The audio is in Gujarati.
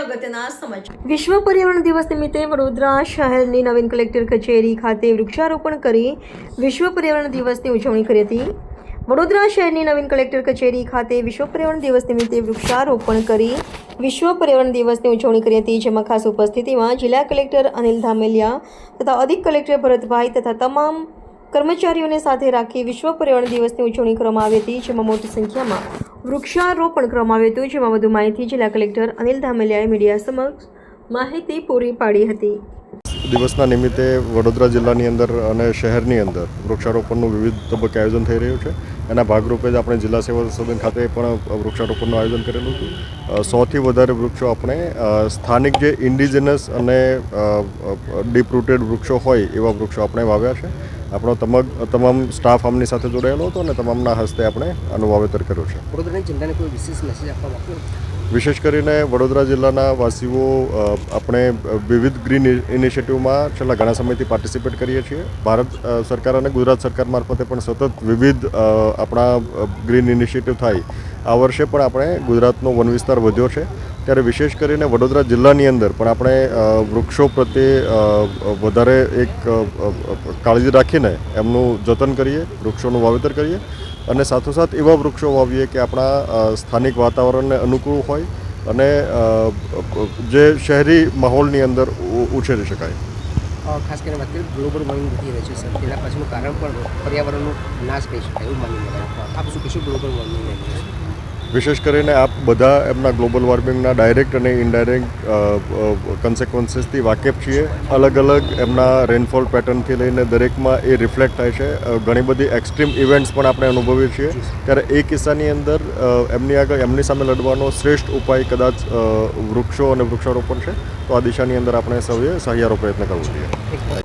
અગત્યના સમાચાર. વિશ્વ પર્યાવરણ દિવસ નિમિત્તે વડોદરા શહેરની નવીન કલેક્ટર કચેરી ખાતે વૃક્ષારોપણ કરી વિશ્વ પર્યાવરણ દિવસની ઉજવણી કરી હતી. વડોદરા શહેરની નવીન કલેક્ટર કચેરી ખાતે વિશ્વ પર્યાવરણ દિવસ નિમિત્તે વૃક્ષારોપણ કરી વિશ્વ પર્યાવરણ દિવસની ઉજવણી કરી હતી, જેમાં ખાસ ઉપસ્થિતિમાં જિલ્લા કલેક્ટર અનિલ ધામેલિયા તથા અધિક કલેક્ટર ભરતભાઈ તથા તમામ કર્મચારીઓને સાથે રાખી વિશ્વ પર્યાવરણ દિવસની ઉજવણી કરવામાં આવી હતી, જેમાં મોટી સંખ્યામાં વૃક્ષારોપણ કરવામાં આવ્યું હતું, જેમાં વધુ માહિતી જિલ્લા કલેક્ટર અનિલ ધામેલિયાએ મીડિયા સમક્ષ માહિતી પૂરી પાડી હતી. દિવસના નિમિત્તે વડોદરા જિલ્લાની અંદર અને શહેરની અંદર વૃક્ષારોપણનું વિવિધ તબક્કે આયોજન થઈ રહ્યું છે. એના ભાગરૂપે જ આપણે જિલ્લા સેવા સદન ખાતે પણ વૃક્ષારોપણનું આયોજન કરેલું હતું. સૌથી વધારે વૃક્ષો આપણે સ્થાનિક જે ઇન્ડિજિનસ અને ડીપ રૂટેડ વૃક્ષો હોય એવા વૃક્ષો આપણે વાવ્યા છે. આપણો તમામ તમામ સ્ટાફ આમની સાથે જોડાયેલો હતો અને તમામના હસ્તે આપણે આનું વાવેતર કર્યું છે. વડોદરાની જનતાને કોઈ વિશેષ મેસેજ આપવા માંગો વિશેષ કરીને વડોદરા જિલ્લાના વાસીઓ આપણે વિવિધ ગ્રીન ઇનિશિયેટિવમાં છેલ્લા ઘણા સમયથી પાર્ટિસિપેટ કરીએ છીએ. ભારત સરકાર અને ગુજરાત સરકાર મારફતે પણ સતત વિવિધ આપણા ગ્રીન ઇનિશિયેટિવ થાય. આ વર્ષે પણ આપણે ગુજરાતનો વન વિસ્તાર વધ્યો છે. ત્યારે વિશેષ કરીને વડોદરા જિલ્લાની અંદર પણ આપણે વૃક્ષો પ્રત્યે વધારે એક કાળજી રાખીને એમનું જતન કરીએ, વૃક્ષોનું વાવેતર કરીએ અને સાથોસાથ એવા વૃક્ષો વાવીએ કે આપણા સ્થાનિક વાતાવરણને અનુકૂળ હોય અને જે શહેરી માહોલની અંદર ઉછેરી શકાય. ખાસ કરીને વાત કરીએ ગ્લોબલ વોર્મિંગ વધી રહ્યું છે, સર. તેના પાછળનું કારણ પણ પર્યાવરણનો નાશ કહી શકાય એવું માની શકાય આપ શું કહીશું ગ્લોબલ વોર્મિંગ વિશેષ કરીને આપ બધા એમના ગ્લોબલ વોર્મિંગના ડાયરેક્ટ અને ઇનડાયરેક્ટ કન્સિક્વન્સીસથી વાકેફ છીએ. અલગ અલગ એમના રેનફોલ પેટર્નથી લઈને દરેકમાં એ રિફ્લેક્ટ થાય છે. ઘણી બધી એક્સ્ટ્રીમ ઇવેન્ટ્સ પણ આપણે અનુભવીએ છીએ. ત્યારે એ કિસ્સાની અંદર એમની આગળ એમની સામે લડવાનો શ્રેષ્ઠ ઉપાય કદાચ વૃક્ષો અને વૃક્ષારોપણ છે. તો આ દિશાની અંદર આપણે સૌએ સહિયારો પ્રયત્ન કરવો જોઈએ.